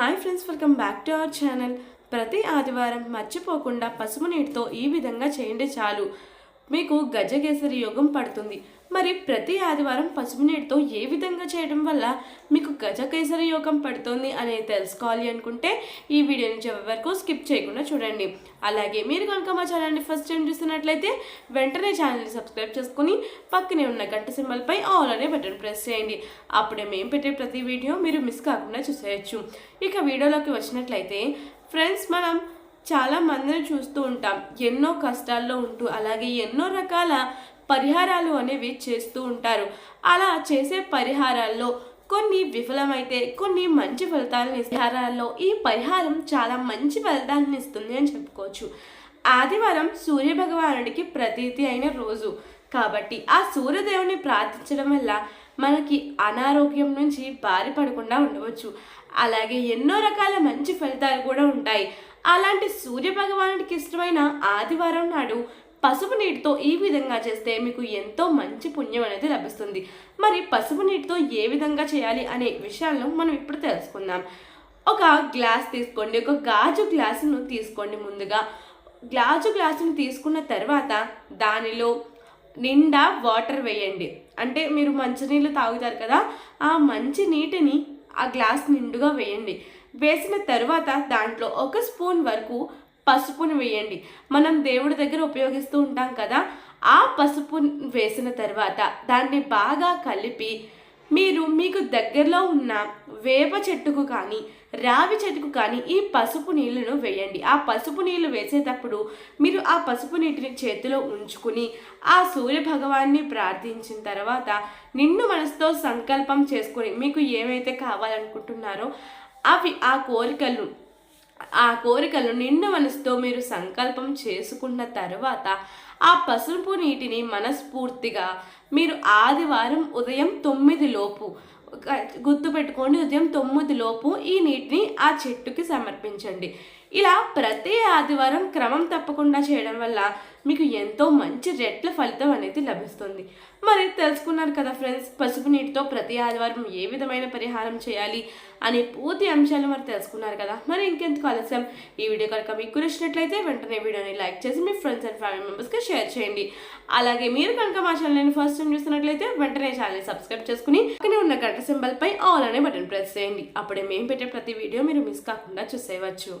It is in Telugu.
Hi friends welcome back to our channel. ప్రతి ఆదివారం మర్చిపోకుండా పసుపు నీటితో ఈ విధంగా చేయండి చాలు. మీకు గజకేసరి యోగం పడుతుంది. మరి ప్రతి ఆదివారం పసుపు నీటితో ఏ విధంగా చేయడం వల్ల మీకు గజకేసరి యోగం పడుతుంది అనేది తెలుసుకోవాలి అనుకుంటే ఈ వీడియోని చివరి వరకు స్కిప్ చేయకుండా చూడండి. అలాగే మీరు కనుక మా ఛానల్ని ఫస్ట్ టైం చూస్తున్నట్లయితే వెంటనే ఛానల్ని సబ్స్క్రైబ్ చేసుకుని పక్కనే ఉన్న గంట సింబల్పై ఆల్ అనే బటన్ ప్రెస్ చేయండి. అప్పుడే మేము పెట్టే ప్రతి వీడియో మీరు మిస్ కాకుండా చూసేయచ్చు. ఇక వీడియోలోకి వచ్చినట్లయితే ఫ్రెండ్స్ మనం చాలా మందిని చూస్తూ ఉంటాం. ఎన్నో కష్టాల్లో ఉంటూ అలాగే ఎన్నో రకాల పరిహారాలు అనేవి చేస్తూ ఉంటారు. అలా చేసే పరిహారాల్లో కొన్ని విఫలమైతే కొన్ని మంచి ఫలితాలను పరిహారాల్లో ఈ పరిహారం చాలా మంచి ఫలితాలను ఇస్తుంది అని చెప్పుకోవచ్చు. ఆదివారం సూర్య భగవానుడికి ప్రతీతి అయిన రోజు. కాబట్టి ఆ సూర్యదేవుని ప్రార్థించడం వల్ల మనకి అనారోగ్యం నుంచి బారిపడకుండా ఉండవచ్చు. అలాగే ఎన్నో రకాల మంచి ఫలితాలు కూడా ఉంటాయి. అలాంటి సూర్య భగవానుడికి ఇష్టమైన ఆదివారం నాడు పసుపు నీటితో ఈ విధంగా చేస్తే మీకు ఎంతో మంచి పుణ్యం అనేది లభిస్తుంది. మరి పసుపు నీటితో ఏ విధంగా చేయాలి అనే విషయాలను మనం ఇప్పుడు తెలుసుకుందాం. ఒక గ్లాస్ తీసుకోండి. ఒక గాజు గ్లాసును తీసుకోండి ముందుగా. గ్లాసు గ్లాసుని తీసుకున్న తర్వాత దానిలో నిండా వాటర్ వేయండి. అంటే మీరు మంచినీళ్ళు తాగుతారు కదా ఆ మంచి నీటిని ఆ గ్లాస్ నిండుగా వేయండి. వేసిన తర్వాత దాంట్లో ఒక స్పూన్ వరకు పసుపుని వేయండి. మనం దేవుడి దగ్గర ఉపయోగిస్తూ ఉంటాం కదా ఆ పసుపు వేసిన తర్వాత దాన్ని బాగా కలిపి మీరు మీకు దగ్గరలో ఉన్న వేప చెట్టుకు కానీ రావి చెట్టుకు కానీ ఈ పసుపు నీళ్ళను వేయండి. ఆ పసుపు నీళ్ళు వేసేటప్పుడు మీరు ఆ పసుపు నీటిని చేతిలో ఉంచుకుని ఆ సూర్య భగవాన్ని ప్రార్థించిన తర్వాత నిన్ను మనసుతో సంకల్పం చేసుకుని మీకు ఏమైతే కావాలనుకుంటున్నారో అవి ఆ కోరికలు ఆ కోరికలు నిండు మనసుతో మీరు సంకల్పం చేసుకున్న తర్వాత ఆ పసుపు నీటిని మనస్ఫూర్తిగా మీరు ఆదివారం ఉదయం తొమ్మిది లోపు గుర్తుపెట్టుకోండి ఉదయం తొమ్మిది లోపు ఈ నీటిని ఆ చెట్టుకి సమర్పించండి. ఇలా ప్రతి ఆదివారం క్రమం తప్పకుండా చేయడం వల్ల మీకు ఎంతో మంచి రెట్ల ఫలితం అనేది లభిస్తుంది. మరి తెలుసుకున్నారు కదా ఫ్రెండ్స్ పసుపు నీటితో ప్రతి ఆదివారం ఏ విధమైన పరిహారం చేయాలి అనే పూర్తి అంశాలు మరి తెలుసుకున్నారు కదా. మరి ఇంకెందుకు ఆలస్యం? ఈ వీడియో కనుక మీకు నచ్చినట్లయితే వెంటనే వీడియోని లైక్ చేసి మీ ఫ్రెండ్స్ అండ్ ఫ్యామిలీ మెంబర్స్కి షేర్ చేయండి. అలాగే మీరు కనుక మా ఛానల్ని ఫస్ట్ టైం చూస్తున్నట్లయితే వెంటనే ఛానల్ని సబ్స్క్రైబ్ చేసుకుని పక్కనే ఉన్న గంట సింబల్పై ఆల్ అనే బటన్ ప్రెస్ చేయండి. అప్పుడే మేము పెట్టే ప్రతి వీడియో మీరు మిస్ కాకుండా చూసేయవచ్చు.